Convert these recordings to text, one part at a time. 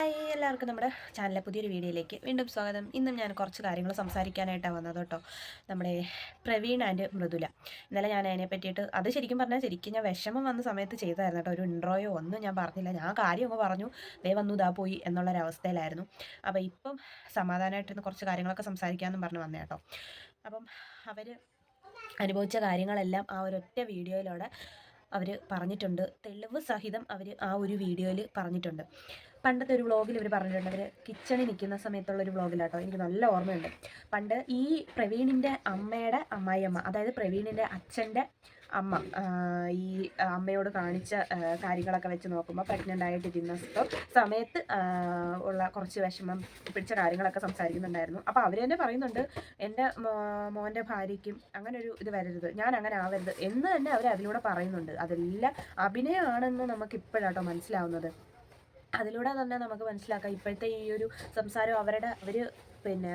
Hi എല്ലാവർക്കും നമ്മുടെ ചാനലിലെ പുതിയൊരു വീഡിയോയിലേക്ക് വീണ്ടും സ്വാഗതം. ഇന്നും ഞാൻ കുറച്ച് കാര്യങ്ങൾ സംസാരിക്കാനായിട്ടാണ് വന്നത് കേട്ടോ. നമ്മുടെ പ്രവീൺ ആൻഡ് മൃദുല. ഇന്നലെ ഞാൻ അതിനെ പറ്റിയിട്ട് അത് ശരിക്കും പറഞ്ഞാൽ ശരിക്കും ഞാൻ വിഷമം വന്ന സമയത്ത് ചെയ്തായിരുന്നു കേട്ടോ. ഒരു ഇൻട്രോയോ ഒന്നും ഞാൻ പറഞ്ഞില്ല. ഞാൻ കാര്യം അങ്ങ് പറഞ്ഞു. ദേ വന്നു ഇതാ പോയി എന്നുള്ളൊരവസ്ഥയിലായിരുന്നു. അപ്പോൾ ഇപ്പം സമാധാനമായിട്ടിരുന്ന് കുറച്ച് കാര്യങ്ങളൊക്കെ സംസാരിക്കാമെന്നും പറഞ്ഞ് വന്നേ കേട്ടോ. അപ്പം അവർ അനുഭവിച്ച കാര്യങ്ങളെല്ലാം ആ ഒരൊറ്റ വീഡിയോയിലൂടെ അവർ പറഞ്ഞിട്ടുണ്ട്. തെളിവ് സഹിതം അവർ ആ ഒരു വീഡിയോയിൽ പറഞ്ഞിട്ടുണ്ട്. പണ്ടത്തെ ഒരു വ്ളോഗിൽ ഇവർ പറഞ്ഞിട്ടുണ്ട്. അവർ കിച്ചണിൽ നിൽക്കുന്ന സമയത്തുള്ള ഒരു വ്ളോഗിലാട്ടോ. എനിക്ക് നല്ല ഓർമ്മയുണ്ട്. പണ്ട് ഈ പ്രവീണിന്റെ അമ്മയുടെ അമ്മായിയമ്മ അതായത് പ്രവീണിന്റെ അച്ഛന്റെ അമ്മ ഈ അമ്മയോട് കാണിച്ച കാര്യങ്ങളൊക്കെ വെച്ച് നോക്കുമ്പോൾ പ്രഗ്നന്റ് ആയിട്ടിരുന്ന സമയത്ത് ഉള്ള കുറച്ച് വിഷമം പിടിച്ച കാര്യങ്ങളൊക്കെ സംസാരിക്കുന്നുണ്ടായിരുന്നു. അപ്പോൾ അവർ തന്നെ പറയുന്നുണ്ട് എന്റെ മോന്റെ ഭാര്യയ്ക്കും അങ്ങനെ ഒരു ഇത് വരരുത് ഞാൻ അങ്ങനെ ആവരുത് എന്ന് തന്നെ അവർ അതിലൂടെ പറയുന്നുണ്ട്. അതെല്ലാം അഭിനയമാണെന്ന് നമുക്ക് ഇപ്പോഴാട്ടോ മനസ്സിലാവുന്നത്. അതിലൂടെ തന്നെ നമുക്ക് മനസ്സിലാക്കാം. ഇപ്പോഴത്തെ ഈ ഒരു സംസാരം അവരുടെ അവർ പിന്നെ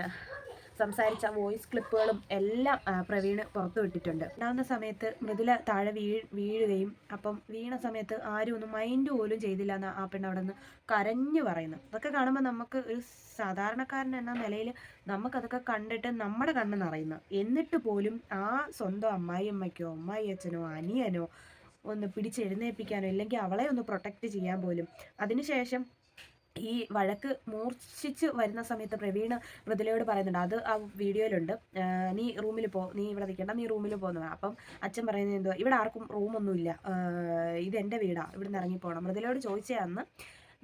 സംസാരിച്ച വോയിസ് ക്ലിപ്പുകളും എല്ലാം പ്രവീൺ പ്രവീണ് പുറത്തു വിട്ടിട്ടുണ്ട്. ഉണ്ടാകുന്ന സമയത്ത് മൃദുല താഴെ വീ വീഴുകയും അപ്പം വീണ സമയത്ത് ആരും ഒന്നും മൈൻഡ് പോലും ചെയ്തില്ല എന്ന് ആ പെണ്ണ് അവിടെ നിന്ന് കരഞ്ഞു പറയുന്നു അതൊക്കെ കാണുമ്പോൾ നമുക്ക് ഒരു സാധാരണക്കാരൻ എന്ന നിലയിൽ നമുക്കതൊക്കെ കണ്ടിട്ട് നമ്മുടെ കണ്ണ് നിറയുന്നു. എന്നിട്ട് പോലും ആ സ്വന്തം അമ്മായിയമ്മയ്ക്കോ അമ്മായി അച്ഛനോ അനിയനോ ഒന്ന് പിടിച്ചെഴുന്നേൽപ്പിക്കാനോ ഇല്ലെങ്കിൽ അവളെ ഒന്ന് പ്രൊട്ടക്റ്റ് ചെയ്യാൻ പോലും. അതിനുശേഷം ഈ വഴക്ക് മൂർച്ഛിച്ച് വരുന്ന സമയത്ത് പ്രവീണ് മൃദുലയോട് പറയുന്നുണ്ട് അത് ആ വീഡിയോയിലുണ്ട്. നീ റൂമിൽ പോ നീ ഇവിടെ നിൽക്കണ്ട നീ റൂമിൽ പോകുന്നു അപ്പം അച്ഛൻ പറയുന്നത് എന്തോ ഇവിടെ ആർക്കും റൂമൊന്നുമില്ല. ഇത് എന്റെ വീടാ ഇവിടെ നിന്ന് ഇറങ്ങിപ്പോകണം മൃദുലയോട് ചോദിച്ചേ അന്ന്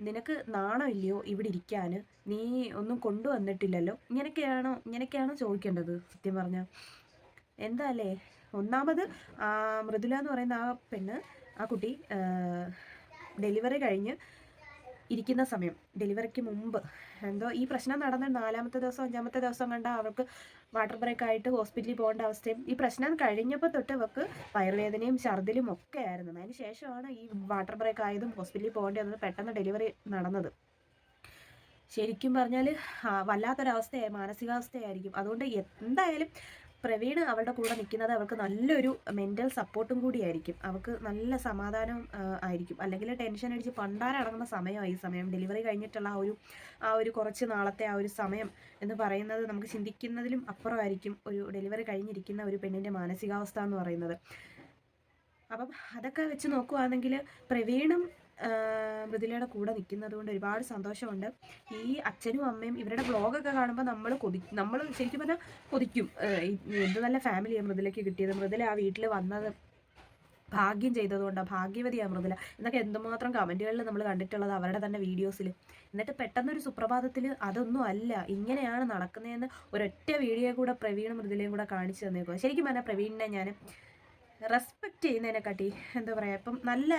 നിനക്ക് നാണമില്ലയോ ഇവിടെ ഇരിക്കാൻ? നീ ഒന്നും കൊണ്ടുവന്നിട്ടില്ലല്ലോ? ഇങ്ങനെയൊക്കെയാണോ ഇങ്ങനെയൊക്കെയാണോ ചോദിക്കേണ്ടത്? സത്യം പറഞ്ഞാൽ എന്താ അല്ലേ? ഒന്നാമത് മൃദുല എന്ന് പറയുന്ന ആ പെണ്ണ് ആ കുട്ടി ഡെലിവറി കഴിഞ്ഞ് ഇരിക്കുന്ന സമയം ഡെലിവറിക്ക് മുമ്പ്. എന്തോ ഈ പ്രശ്നം നടന്ന നാലാമത്തെ ദിവസം അഞ്ചാമത്തെ ദിവസം കണ്ട അവൾക്ക് വാട്ടർ ബ്രേക്ക് ആയിട്ട് ഹോസ്പിറ്റലിൽ പോകേണ്ട അവസ്ഥയും ഈ പ്രശ്നം കഴിഞ്ഞപ്പോൾ തൊട്ട് അവൾക്ക് വയറുവേദനയും ഛർദിലും ഒക്കെ ആയിരുന്നു. അതിന് ശേഷമാണ് ഈ വാട്ടർ ബ്രേക്ക് ആയതും ഹോസ്പിറ്റലിൽ പോകേണ്ടി വന്നത് പെട്ടെന്ന് ഡെലിവറി നടന്നത്. ശരിക്കും പറഞ്ഞാൽ വല്ലാത്തൊരവസ്ഥയായി മാനസികാവസ്ഥയായിരിക്കും. അതുകൊണ്ട് എന്തായാലും പ്രവീണ് അവളുടെ കൂടെ നിൽക്കുന്നത് അവൾക്ക് നല്ലൊരു മെന്റൽ സപ്പോർട്ടും കൂടിയായിരിക്കും അവൾക്ക് നല്ല സമാധാനം ആയിരിക്കും. അല്ലെങ്കിൽ ടെൻഷൻ അടിച്ച് പണ്ടാരടങ്ങുന്ന സമയമാണ് ഈ സമയം. ഡെലിവറി കഴിഞ്ഞിട്ടുള്ള ആ ഒരു ആ ഒരു കുറച്ച് നാളത്തെ ആ ഒരു സമയം എന്ന് പറയുന്നത് നമുക്ക് ചിന്തിക്കുന്നതിലും അപ്പുറമായിരിക്കും ഒരു ഡെലിവറി കഴിഞ്ഞിരിക്കുന്ന ഒരു പെണ്ണിന്റെ മാനസികാവസ്ഥ എന്ന് പറയുന്നത്. അപ്പം അതൊക്കെ വെച്ച് നോക്കുവാണെങ്കിൽ പ്രവീണും മൃദുലയുടെ കൂടെ നിൽക്കുന്നത് കൊണ്ട് ഒരുപാട് സന്തോഷമുണ്ട്. ഈ അച്ഛനും അമ്മയും ഇവരുടെ ബ്ലോഗൊക്കെ കാണുമ്പോൾ നമ്മൾ കൊതി നമ്മൾ ശരിക്കും പറഞ്ഞാൽ കൊതിക്കും. എന്ത് നല്ല ഫാമിലിയാണ് മൃദുലയ്ക്ക് കിട്ടിയത്. മൃദുല ആ വീട്ടിൽ വന്നത് ഭാഗ്യം ചെയ്തതുകൊണ്ടാണ് ഭാഗ്യവതിയാണ് മൃദുല. എന്നൊക്കെ എന്തുമാത്രം കമന്റുകളിൽ നമ്മൾ കണ്ടിട്ടുള്ളത് അവരുടെ തന്നെ വീഡിയോസിൽ എന്നിട്ട് പെട്ടെന്നൊരു സുപ്രഭാതത്തിൽ അതൊന്നും അല്ല. ഇങ്ങനെയാണ് നടക്കുന്നതെന്ന് ഒരൊറ്റ വീഡിയോ കൂടെ പ്രവീൺ മൃദുലയും കൂടെ കാണിച്ചു തന്നേക്കുക ശരിക്കും പറഞ്ഞാൽ പ്രവീണിനെ ഞാൻ റെസ്പെക്റ്റ് ചെയ്യുന്നതിനെക്കാട്ടി എന്താ പറയുക ഇപ്പം നല്ല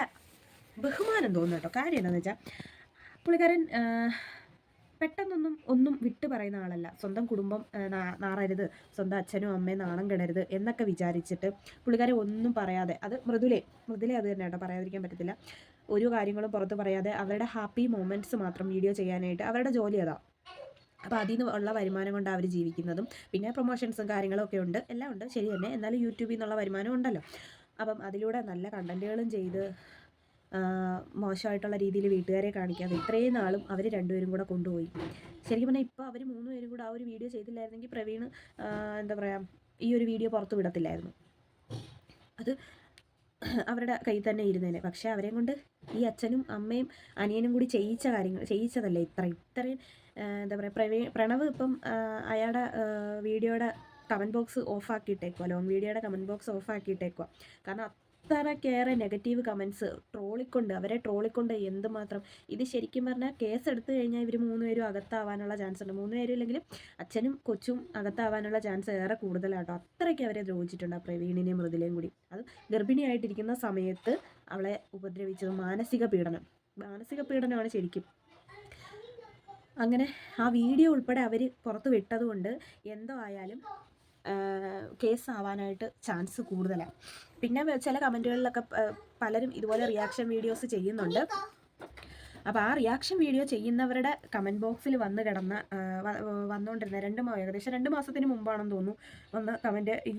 ബഹുമാനം തോന്നുന്നു കേട്ടോ. കാര്യം എന്താണെന്ന് വെച്ചാൽ പുള്ളിക്കാരൻ പെട്ടെന്നൊന്നും ഒന്നും വിട്ടു പറയുന്ന ആളല്ല. സ്വന്തം കുടുംബം നാറരുത്. സ്വന്തം അച്ഛനും അമ്മയും നാണം കെടരുത് എന്നൊക്കെ വിചാരിച്ചിട്ട് പുള്ളിക്കാരെ ഒന്നും പറയാതെ അത് മൃദുലെ മൃദുലെ അത് തന്നെ കേട്ടോ പറയാതിരിക്കാൻ പറ്റത്തില്ല. ഒരു കാര്യങ്ങളും പുറത്ത് പറയാതെ അവരുടെ ഹാപ്പി മൊമെന്റ്സ് മാത്രം വീഡിയോ ചെയ്യാനായിട്ട് അവരുടെ ജോലി അതാ. അപ്പോൾ അതിൽ നിന്ന് ഉള്ള വരുമാനം കൊണ്ട് അവർ ജീവിക്കുന്നതും. പിന്നെ പ്രൊമോഷൻസും കാര്യങ്ങളും ഒക്കെ ഉണ്ട്. എല്ലാം ഉണ്ട്. ശരി തന്നെ. എന്നാലും യൂട്യൂബിൽ നിന്നുള്ള വരുമാനം ഉണ്ടല്ലോ. അപ്പം അതിലൂടെ നല്ല കണ്ടന്റുകളും ചെയ്ത് മോശമായിട്ടുള്ള രീതിയിൽ വീട്ടുകാരെ കാണിക്കാതെ ഇത്രയും നാളും അവർ രണ്ടുപേരും കൂടെ കൊണ്ടുപോയി. ശരിക്കും പറഞ്ഞാൽ ഇപ്പോൾ അവർ മൂന്ന് പേരും കൂടെ ആ ഒരു വീഡിയോ ചെയ്തില്ലായിരുന്നെങ്കിൽ പ്രവീൺ എന്താ പറയുക ഈ ഒരു വീഡിയോ പുറത്തു വിടത്തില്ലായിരുന്നു. അത് അവരുടെ കയ്യിൽ തന്നെ ഇരുന്നേനെ. പക്ഷേ അവരെയും കൊണ്ട് ഈ അച്ഛനും അമ്മയും അനിയനും കൂടി ചെയ്യിച്ച കാര്യങ്ങൾ ചെയ്യിച്ചതല്ലേ ഇത്ര ഇത്രയും എന്താ പറയുക പ്രവീ പ്രണവ് ഇപ്പം അയാളുടെ വീഡിയോയുടെ കമന്റ് ബോക്സ് ഓഫ് ലോങ് വീഡിയോയുടെ കമന്റ് ബോക്സ് ഓഫ് കാരണം അത്രയ്ക്കേറെ നെഗറ്റീവ് കമൻസ് ട്രോളിക്കൊണ്ട് അവരെ ട്രോളിക്കൊണ്ട് എന്തുമാത്രം? ഇത് ശരിക്കും പറഞ്ഞാൽ കേസ് എടുത്തു കഴിഞ്ഞാൽ ഇവർ മൂന്നുപേരും അകത്താവാനുള്ള ചാൻസ് ഉണ്ട്. മൂന്ന് പേരും ഇല്ലെങ്കിലും അച്ഛനും കൊച്ചും അകത്താവാനുള്ള ചാൻസ് ഏറെ കൂടുതലാട്ടോ. അത്രയ്ക്ക് അവരെ ദ്രോഹിച്ചിട്ടുണ്ട് ആ പ്രവീണിനെയും മൃദുലയും കൂടി. അത് ഗർഭിണിയായിട്ടിരിക്കുന്ന സമയത്ത് അവളെ ഉപദ്രവിച്ചത് മാനസിക പീഡനം. മാനസിക പീഡനമാണ് ശരിക്കും. അങ്ങനെ ആ വീഡിയോ ഉൾപ്പെടെ അവർ പുറത്ത് വിട്ടതുകൊണ്ട് എന്തോ ആയാലും കേസ് ആവാനായിട്ട് ചാൻസ് കൂടുതലാണ് പിന്നെ ചില കമന്റുകളിലൊക്കെ പലരും ഇതുപോലെ റിയാക്ഷൻ വീഡിയോസ് ചെയ്യുന്നുണ്ട്. അപ്പോൾ ആ റിയാക്ഷൻ വീഡിയോ ചെയ്യുന്നവരുടെ കമന്റ് ബോക്സിൽ വന്ന് കിടന്ന വന്നുകൊണ്ടിരുന്ന രണ്ട് ഏകദേശം രണ്ട് മാസത്തിന് മുമ്പാണെന്ന് തോന്നുന്നു വന്ന് കമന്റ് ഈ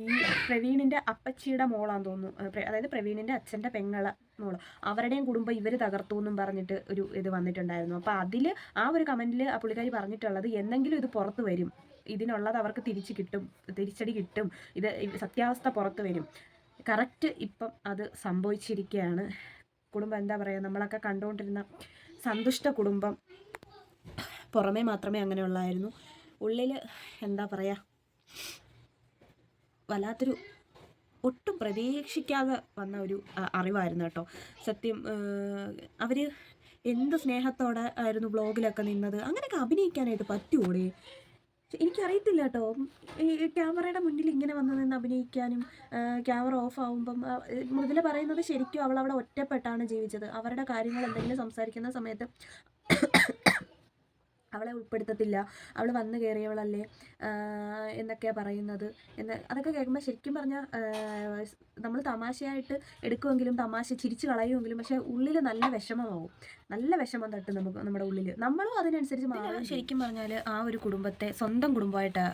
പ്രവീണിന്റെ അപ്പച്ചിയുടെ മോളാന്ന് തോന്നുന്നു അതായത് പ്രവീണിന്റെ അച്ഛന്റെ പെങ്ങളെ മോൾ. അവരുടെയും കുടുംബം ഇവർ തകർത്തു എന്നും പറഞ്ഞിട്ട് ഒരു ഇത് വന്നിട്ടുണ്ടായിരുന്നു. അപ്പോൾ അതിൽ ആ ഒരു കമന്റിൽ ആ പുള്ളിക്കാരി പറഞ്ഞിട്ടുള്ളത് എന്തെങ്കിലും ഇത് പുറത്ത് വരും. ഇതിനുള്ളത് അവർക്ക് തിരിച്ച് കിട്ടും തിരിച്ചടി കിട്ടും. ഇത് സത്യാവസ്ഥ പുറത്ത് വരും. കറക്റ്റ് ഇപ്പം അത് സംഭവിച്ചിരിക്കുകയാണ് കുടുംബം എന്താ പറയുക നമ്മളൊക്കെ കണ്ടുകൊണ്ടിരുന്ന സന്തുഷ്ട കുടുംബം പുറമേ മാത്രമേ അങ്ങനെയുള്ളായിരുന്നു. ഉള്ളിൽ എന്താ പറയുക വല്ലാത്തൊരു ഒട്ടും പ്രതീക്ഷിക്കാതെ വന്ന ഒരു അറിവായിരുന്നു കേട്ടോ. സത്യം അവർ എന്ത് സ്നേഹത്തോടെ ആയിരുന്നു ബ്ലോഗിലൊക്കെ നിന്നത്. അങ്ങനെയൊക്കെ അഭിനയിക്കാനായിട്ട് പറ്റുമോടെ എനിക്കറിയത്തില്ല കേട്ടോ ക്യാമറയുടെ മുന്നിൽ ഇങ്ങനെ വന്ന് നിന്ന് അഭിനയിക്കാനും ക്യാമറ ഓഫ് ആവുമ്പം മുതൽ പറയുന്നത് ശരിക്കും അവൾ അവിടെ ഒറ്റപ്പെട്ടാണ് ജീവിച്ചത്. അവരുടെ കാര്യങ്ങൾ എന്തെങ്കിലും സംസാരിക്കുന്ന സമയത്ത് അവളെ ഉൾപ്പെടുത്തത്തില്ല. അവൾ വന്നു കയറിയവളല്ലേ എന്നൊക്കെയാണ് പറയുന്നത്. എന്ന് അതൊക്കെ കേൾക്കുമ്പോൾ ശരിക്കും പറഞ്ഞാൽ നമ്മൾ തമാശയായിട്ട് എടുക്കുമെങ്കിലും തമാശ ചിരിച്ചു കളയുമെങ്കിലും പക്ഷേ ഉള്ളിൽ നല്ല വിഷമമാവും. നല്ല വിഷമം തട്ടും നമുക്ക് നമ്മുടെ ഉള്ളിൽ നമ്മളും അതിനനുസരിച്ച് മാറും ശരിക്കും പറഞ്ഞാൽ ആ ഒരു കുടുംബത്തെ സ്വന്തം കുടുംബമായിട്ട്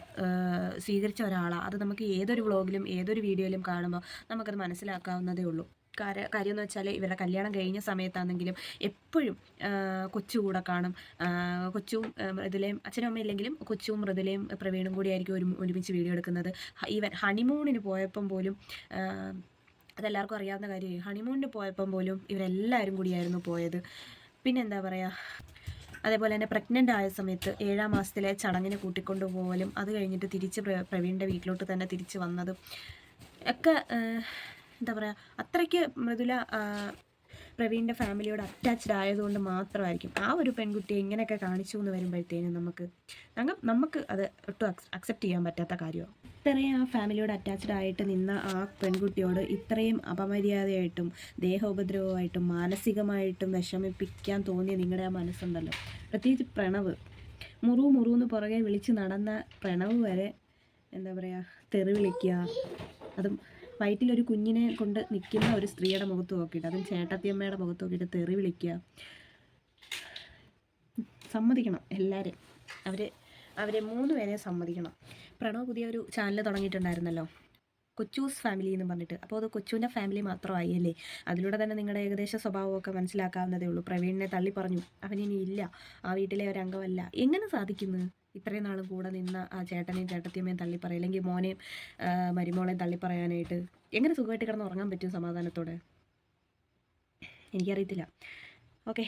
സ്വീകരിച്ച ഒരാളാണ് അത് നമുക്ക് ഏതൊരു വ്ളോഗിലും ഏതൊരു വീഡിയോയിലും കാണുമ്പോൾ നമുക്കത് മനസ്സിലാക്കാവുന്നതേ ഉള്ളൂ. കാര്യ എന്ന് വെച്ചാൽ ഇവരുടെ കല്യാണം കഴിഞ്ഞ സമയത്താണെങ്കിലും എപ്പോഴും കൊച്ചു കൂടെ കാണും. കൊച്ചു മൃദുലയും അച്ഛനും അമ്മയും ഇല്ലെങ്കിലും കൊച്ചും മൃദുലയും പ്രവീണും കൂടി ആയിരിക്കും ഒരു ഒരുമിച്ച് വീഡിയോ എടുക്കുന്നത്. ഈവൻ ഹണിമൂണിന് പോയപ്പം പോലും അതെല്ലാവർക്കും അറിയാവുന്ന കാര്യമായി ഹണിമൂണിന് പോയപ്പം പോലും ഇവരെല്ലാവരും കൂടിയായിരുന്നു പോയത്. പിന്നെ എന്താ പറയുക അതേപോലെ തന്നെ പ്രഗ്നന്റ് ആയ സമയത്ത് ഏഴാം മാസത്തിലെ ചടങ്ങിന് കൂട്ടിക്കൊണ്ടു പോകലും അത് കഴിഞ്ഞിട്ട് തിരിച്ച് പ്ര- പ്രവീണിന്റെ വീട്ടിലോട്ട് തന്നെ തിരിച്ച് വന്നതും ഒക്കെ എന്താ പറയുക അത്രയ്ക്ക് മൃദുല പ്രവീണിന്റെ ഫാമിലിയോട് അറ്റാച്ച്ഡ് ആയതുകൊണ്ട് മാത്രമായിരിക്കും ആ ഒരു പെൺകുട്ടിയെ ഇങ്ങനെയൊക്കെ കാണിച്ചു എന്ന് വരുമ്പോഴത്തേനും നമുക്ക് നമുക്ക് അത് ഒട്ടും അക്സെപ്റ്റ് ചെയ്യാൻ പറ്റാത്ത കാര്യമാണ് ഇത്രയും ആ ഫാമിലിയോട് അറ്റാച്ച്ഡ് ആയിട്ട് നിന്ന ആ പെൺകുട്ടിയോട് ഇത്രയും അപമര്യാദയായിട്ടും ദേഹോപദ്രവമായിട്ടും മാനസികമായിട്ടും വിഷമിപ്പിക്കാൻ തോന്നിയ നിങ്ങളുടെ ആ മനസ്സുണ്ടല്ലോ. പ്രത്യേകിച്ച് പ്രണവ്. മുറു മുറു എന്ന് പുറകെ വിളിച്ച് നടന്ന പ്രണവ് വരെ എന്താ പറയുക തെറി വിളിക്കുക അതും വയറ്റിലൊരു കുഞ്ഞിനെ കൊണ്ട് നിൽക്കുന്ന ഒരു സ്ത്രീയുടെ മുഖത്ത് നോക്കിയിട്ട് അതും ചേട്ടത്തിയമ്മയുടെ മുഖത്ത് നോക്കിയിട്ട് തെറി വിളിക്കുക. സമ്മതിക്കണം എല്ലാവരും അവർ അവരെ മൂന്ന് പേരെ സമ്മതിക്കണം. പ്രണവ് പുതിയൊരു ചാനൽ തുടങ്ങിയിട്ടുണ്ടായിരുന്നല്ലോ. കൊച്ചൂസ് ഫാമിലി എന്ന് പറഞ്ഞിട്ട്. അപ്പോൾ അത് കൊച്ചുവിന്റെ ഫാമിലി മാത്രമായി അല്ലേ? അതിലൂടെ തന്നെ നിങ്ങളുടെ ഏകദേശ സ്വഭാവമൊക്കെ മനസ്സിലാക്കാവുന്നതേ ഉള്ളൂ. പ്രവീണിനെ തള്ളി പറഞ്ഞു അവനിനി ഇല്ല. ആ വീട്ടിലെ ഒരു അംഗമല്ല. എങ്ങനെ സാധിക്കുന്നു? ഇത്രയും നാളും കൂടെ നിന്ന ആ ചേട്ടനെയും ചേട്ടത്തിയമ്മയും തള്ളി പറയും അല്ലെങ്കിൽ മോനെയും മരുമോളെയും തള്ളി പറയാനായിട്ട് എങ്ങനെ സുഖമായിട്ട് കിടന്ന് ഉറങ്ങാൻ പറ്റും സമാധാനത്തോടെ? എനിക്കറിയത്തില്ല. ഓക്കെ.